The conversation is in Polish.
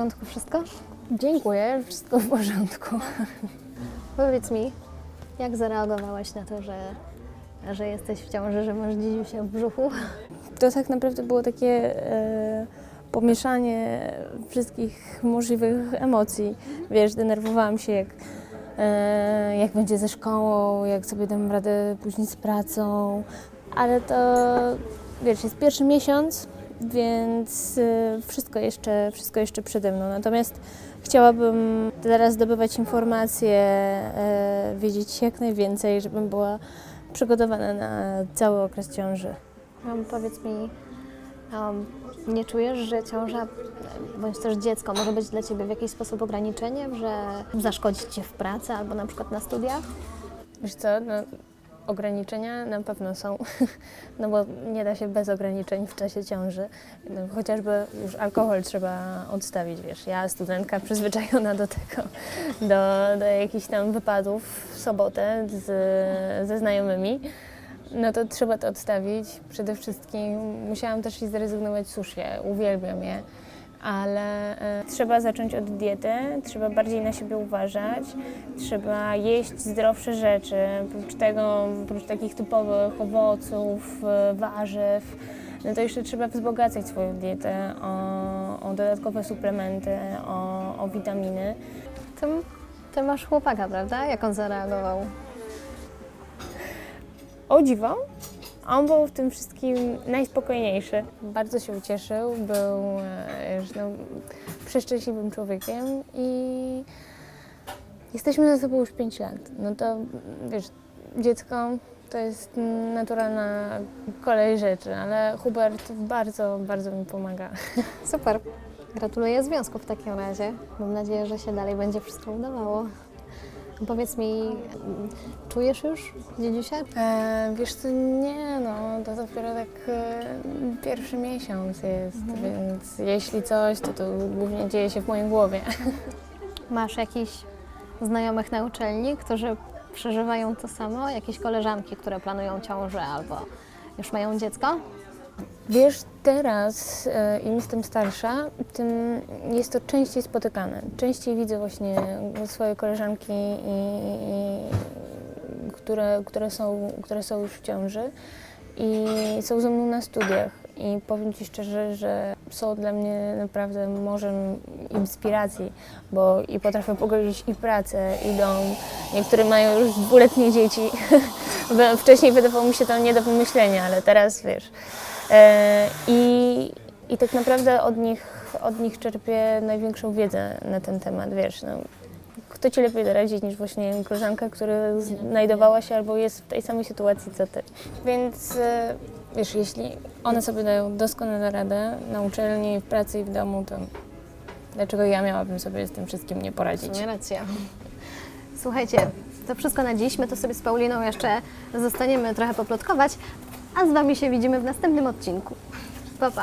porządku wszystko? Dziękuję, wszystko w porządku. Powiedz mi, jak zareagowałaś na to, że, że jesteś w ciąży, że masz dzidziusia w brzuchu? To tak naprawdę było takie e, pomieszanie wszystkich możliwych emocji. Wiesz, denerwowałam się, jak, e, jak będzie ze szkołą, jak sobie dam radę później z pracą, ale to, wiesz, jest pierwszy miesiąc, więc e, wszystko jeszcze, wszystko jeszcze przede mną. Natomiast chciałabym teraz zdobywać informacje, e, wiedzieć jak najwięcej, żebym była przygotowana na cały okres ciąży. Um, powiedz mi, um, nie czujesz, że ciąża bądź też dziecko może być dla Ciebie w jakiś sposób ograniczeniem, że zaszkodzić Ci w pracy albo na przykład na studiach? Wiesz co, no, ograniczenia na pewno są, no bo nie da się bez ograniczeń w czasie ciąży. No, chociażby już alkohol trzeba odstawić, wiesz. Ja, studentka przyzwyczajona do tego, do, do jakichś tam wypadów w sobotę z, ze znajomymi, no to trzeba to odstawić. Przede wszystkim musiałam też i zrezygnować z sushi, uwielbiam je. Ale e, trzeba zacząć od diety, trzeba bardziej na siebie uważać, trzeba jeść zdrowsze rzeczy, oprócz tego, oprócz takich typowych owoców, e, warzyw, no to jeszcze trzeba wzbogacać swoją dietę o, o dodatkowe suplementy, o, o witaminy. Ty, ty masz chłopaka, prawda? Jak on zareagował? O dziwo, on był w tym wszystkim najspokojniejszy. Bardzo się ucieszył, był e, już, no, przeszczęśliwym człowiekiem i jesteśmy ze sobą już 5 lat. No to wiesz, dziecko to jest naturalna kolej rzeczy, ale Hubert bardzo, bardzo mi pomaga. Super. Gratuluję związku w takim razie. Mam nadzieję, że się dalej będzie wszystko udawało. Powiedz mi, czujesz już dziedziusia? E, wiesz co, nie no, to dopiero tak e, pierwszy miesiąc jest, więc jeśli coś, to to głównie dzieje się w mojej głowie. Masz jakichś znajomych na uczelni, którzy przeżywają to samo? Jakieś koleżanki, które planują ciążę albo już mają dziecko? Wiesz, teraz e, im jestem starsza, tym jest to częściej spotykane. Częściej widzę właśnie swoje koleżanki, i, i, które, które, są, które są już w ciąży i są ze mną na studiach. I powiem Ci szczerze, że są dla mnie naprawdę morzem inspiracji, bo i potrafią pogodzić i pracę, i dom. Niektóre mają już dwuletnie dzieci. Wcześniej wydawało mi się to nie do pomyślenia, ale teraz wiesz. E, I, I tak naprawdę od nich, od nich czerpię największą wiedzę na ten temat, wiesz. No, kto ci lepiej doradzić niż właśnie koleżanka, która znajdowała się albo jest w tej samej sytuacji co ty. Więc e, wiesz, jeśli one sobie dają doskonale radę na uczelni, w pracy i w domu, to dlaczego ja miałabym sobie z tym wszystkim nie poradzić? Nie racja. Słuchajcie, to wszystko na dziś. My to sobie z Pauliną jeszcze zostaniemy trochę poplotkować, a z Wami się widzimy w następnym odcinku. Pa, pa.